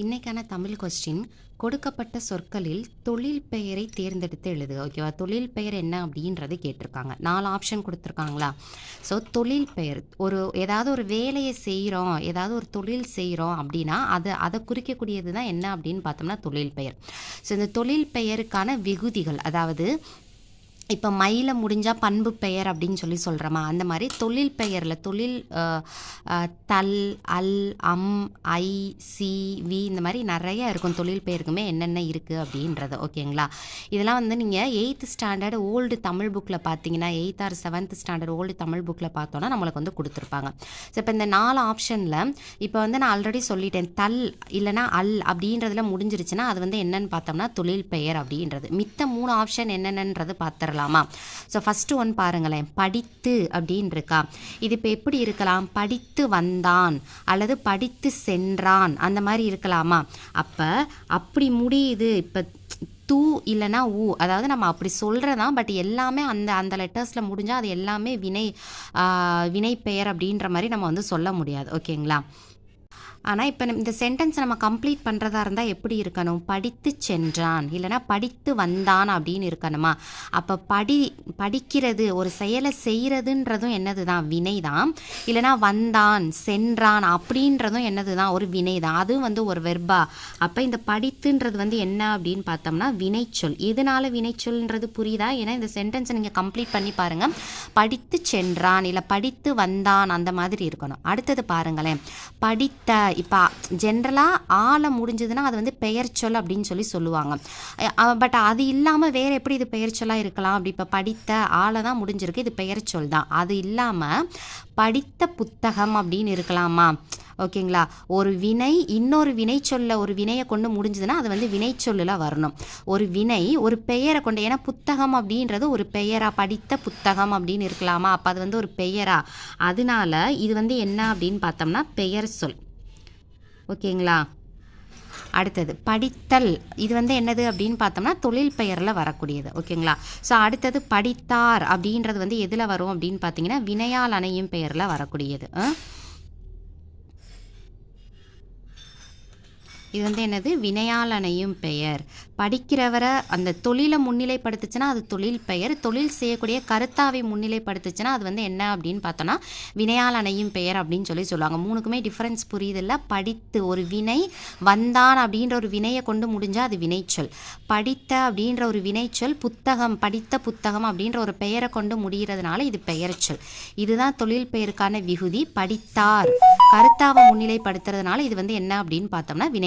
இன்னைக்கான தமிழ் கொஸ்டின் கொடுக்கப்பட்ட சொற்களில் தொழில் பெயரை தேர்ந்தெடுத்து எழுதுக ஓகேவா தொழில் பெயர் என்ன அப்படின்றது கேட்டிருக்காங்க. நாலு ஆப்ஷன் கொடுத்துருக்காங்களா? ஸோ தொழில் பெயர் ஒரு ஏதாவது ஒரு வேலையை செய்கிறோம் ஏதாவது ஒரு தொழில் செய்கிறோம் அப்படின்னா அது அதை குறிக்கக்கூடியது தான் என்ன அப்படின்னு பார்த்தோம்னா தொழில் பெயர். ஸோ இந்த தொழில் பெயருக்கான விகுதிகள் அதாவது இப்போ மயில முடிஞ்சால் பண்பு பெயர் அப்படின்னு சொல்லி சொல்கிறோமா அந்த மாதிரி தொழில் பெயரில் தொழில் தல் அல் அம் ஐ சி வி இந்த மாதிரி நிறைய இருக்கும். தொழில் பெயருக்குமே என்னென்ன இருக்குது அப்படின்றது ஓகேங்களா? இதெல்லாம் வந்து நீங்கள் எயித்து ஸ்டாண்டர்ட் ஓல்டு தமிழ் புக்கில் பார்த்தீங்கன்னா eighth or seventh standard old Tamil புக்கில் பார்த்தோன்னா நம்மளுக்கு வந்து கொடுத்துருப்பாங்க. ஸோ இப்போ இந்த நாலு ஆப்ஷனில் இப்போ வந்து நான் ஆல்ரெடி சொல்லிட்டேன். தல் இல்லைனா அல் அப்படின்றதுல முடிஞ்சிருச்சுன்னா அது வந்து என்னென்னு பார்த்தோம்னா தொழில் பெயர் அப்படின்றது. மித்த மூணு ஆப்ஷன் என்னென்னன்றது பார்த்துடலாம் ஸோ ஃபஸ்ட்டு ஒன் பாருங்களேன். படித்து அப்படின்னு இருக்கா. இது இப்போ எப்படி இருக்கலாம்? படித்து வந்தான் அல்லது படித்து சென்றான். அந்த மாதிரி இருக்கலாமா? அப்போ அப்படி முடியுது. இப்போ தூ இல்லைனா ஊ. அதாவது நம்ம அப்படி சொல்கிறதான் பட் எல்லாமே அந்த அந்த லெட்டர்ஸில் முடிஞ்சால் அது எல்லாமே வினை வினை பெயர் அப்படின்ற மாதிரி நம்ம வந்து சொல்ல முடியாது. ஓகேங்களா ஆனால் இப்போ இந்த சென்டென்ஸ் நம்ம கம்ப்ளீட் பண்ணுறதா இருந்தால் எப்படி இருக்கணும்? படித்து சென்றான். இல்லைனா படித்து வந்தான் அப்படின்னு இருக்கணுமா? அப்போ படி படிக்கிறது ஒரு செயலை செய்கிறதுன்றதும் என்னது தான் வினை தான் இல்லைனா வந்தான் சென்றான் அப்படின்றதும் என்னது தான் ஒரு வினை தான் அதுவும் வந்து ஒரு வெர்பா அப்போ இந்த படித்துன்றது வந்து என்ன அப்படின்னு பார்த்தோம்னா வினைச்சொல். எதனால வினைச்சொல்ன்றது புரியுதா? ஏன்னா இந்த சென்டென்ஸை நீங்கள் கம்ப்ளீட் பண்ணி பாருங்கள் படித்து சென்றான் இல்லை படித்து வந்தான் அந்த மாதிரி இருக்கணும். அடுத்தது பாருங்களேன். படித்த இப்போ ஜென்ரலாக ஆளை முடிஞ்சதுன்னா அது வந்து பெயர் சொல் அப்படின்னு சொல்லி சொல்லுவாங்க. பட் அது இல்லாமல் வேறு எப்படி இது பெயர் சொல்லாக இருக்கலாம்? அப்படி இப்போ படித்த ஆளை தான் முடிஞ்சிருக்கு. இது பெயர் சொல் தான். அது இல்லாமல் படித்த புத்தகம் அப்படின்னு இருக்கலாமா? ஓகேங்களா? ஒரு வினை இன்னொரு வினை சொல்ல ஒரு வினையை கொண்டு முடிஞ்சதுன்னா அது வந்து வினை சொல்லில் வரணும். ஒரு வினை ஒரு பெயரை கொண்டு ஏன்னா புத்தகம் அப்படின்றது ஒரு பெயரா படித்த புத்தகம் அப்படின்னு இருக்கலாமா? அப்போ அது வந்து ஒரு பெயரா. அதனால இது வந்து என்ன அப்படின்னு பார்த்தோம்னா பெயர் சொல். ஓகேங்களா? அடுத்தது படித்தல். இது வந்து என்னது அப்படின்னு பார்த்தோம்னா தொழில் பெயரில் வரக்கூடியது. ஓகேங்களா? ஸோ அடுத்தது படித்தார் அப்படின்றது வந்து எதில் வரும் அப்படின்னு பார்த்தீங்கன்னா வினையால் அணையும் பெயரில் வரக்கூடியது. இது வந்து என்னது? வினையாளனையும் அணையும் பெயர். படிக்கிறவரை அந்த தொழிலை முன்னிலைப்படுத்துச்சுன்னா அது தொழில் பெயர். தொழில் செய்யக்கூடிய கருத்தாவை முன்னிலைப்படுத்துச்சுன்னா அது வந்து என்ன அப்படின்னு பார்த்தோன்னா வினையாளனையும் அணையும் பெயர் அப்படின்னு சொல்லி சொல்லுவாங்க. மூணுக்குமே டிஃப்ரென்ஸ் புரியுதில்ல. படித்து ஒரு வினை வந்தான் அப்படின்ற ஒரு வினையை கொண்டு முடிஞ்சால் அது வினைச்சொல். படித்த அப்படின்ற ஒரு வினைச்சொல் புத்தகம் படித்த புத்தகம் அப்படின்ற ஒரு பெயரை கொண்டு முடிகிறதுனால இது பெயர்ச்சொல். இதுதான் தொழில் பெயருக்கான விகுதி. படித்தார். கருத்தாவை முன்னிலைப்படுத்துறதுனால இது வந்து என்ன அப்படின்னு பார்த்தோம்னா வினை